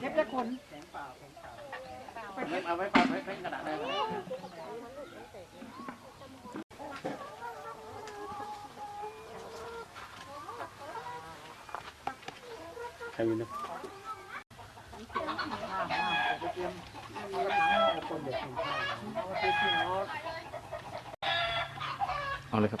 เก็บได้คนเอาไว้ปัดไว้เป็นกระดาษได้ไหมใครมีนะเอาเลยครับ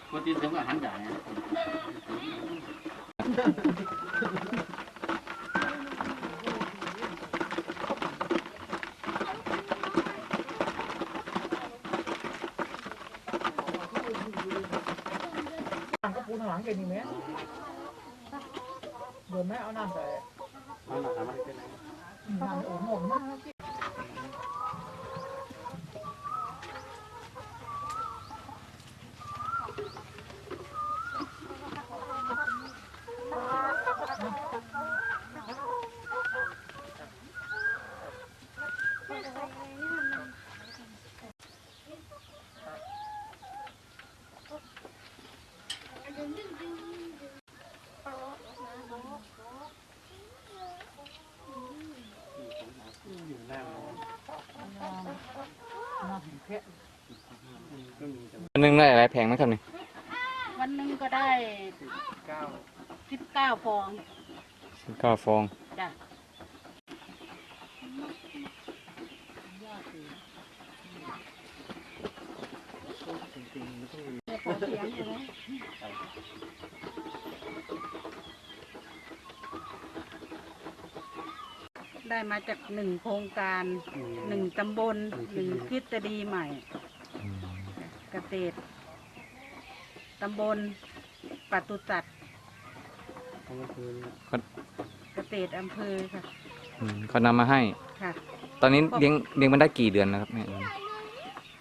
ปกติถึงอาหารใหญ่หลังก็ปูนหลังเก่งจริงไหมเดินไหมเอาน้ำใส่เอาหนามาเป็นไงน้ำโอ้โหมาก น้ำถึงแค่ก็มีแต่อันนึงได้อะไรแพงไหมครับนี่วันหนึงก็ได้เก้าสิบเก้าฟองสิบเก้าฟองจ้ะ ได้มาจากหนึ่งโครงการหนึ่งตำบลหนึ่งทฤษฎีใหม่เกษตรตำบลปตุสัตว์ของก็คือเกษตรอำเภอค่ะอืมเขานำมาให้ ค่ะ ตอนนี้เลี้ยงเลี้ยงมันได้กี่เดือนนะครับแม่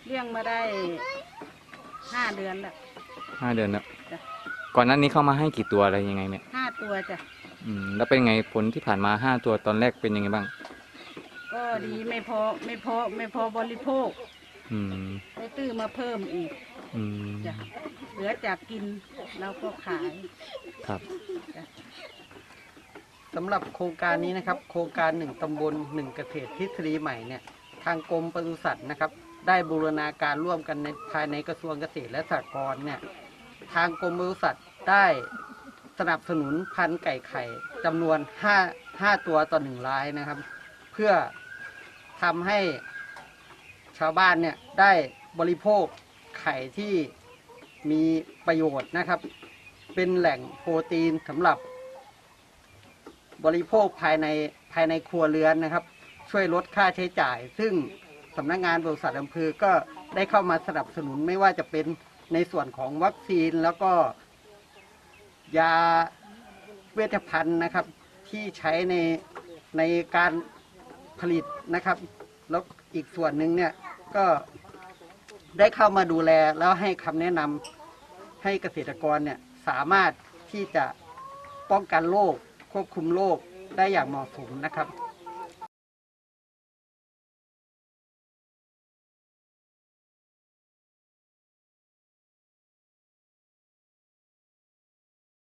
เลี้ยงมาได้ห้าเดือนแล้วห้าเดือนแล้วจ้ะก่อนหนั้นนี้เข้ามาให้กี่ตัวอะไรยังไงเนี่ย ห้าตัวจ้ะ อืมแล้วเป็นไงผลที่ผ่านมาห้าตัวตอนแรกเป็นยังไงบ้าง ก็ดีไม่พอไม่พอไม่พอบริโภคอืมไปตื้อมาเพิ่มอีกอืม จ้ะเหลือจากกินเราก็ขาย ครับ สำหรับโครงการนี้นะครับ โครงการหนึ่งตำบลหนึ่งเกษตรทฤษฎีใหม่เนี่ยทางกรมปศุสัตว์นะครับ ได้บูรณาการร่วมกันในภายในกระทรวงเกษตรและสหกรณ์เนี่ยทางกรมปศุสัตว์ได้ สนับสนุนพันไก่ไข่จำนวน5 5ตัวต่อหนึ่งรายนะครับ เพื่อทำให้ชาวบ้านเนี่ยได้บริโภคไข่ที่มีประโยชน์นะครับ เป็นแหล่งโปรตีนสำหรับบริโภคภายในภายในครัวเรือนนะครับ ช่วยลดค่าใช้จ่าย ซึ่งสำนักงานบริษัทอำเภอก็ได้เข้ามาสนับสนุนไม่ว่าจะเป็นในส่วนของวัคซีนแล้วก็ ยาเวชภัณฑ์นะครับที่ใช้ในในการผลิตนะครับ แล้วอีกส่วนหนึ่งเนี่ยก็ได้เข้ามาดูแลแล้วให้คำแนะนำให้เกษตรกรเนี่ยสามารถที่จะป้องกันโรคควบคุมโรคได้อย่างเหมาะสมนะครับ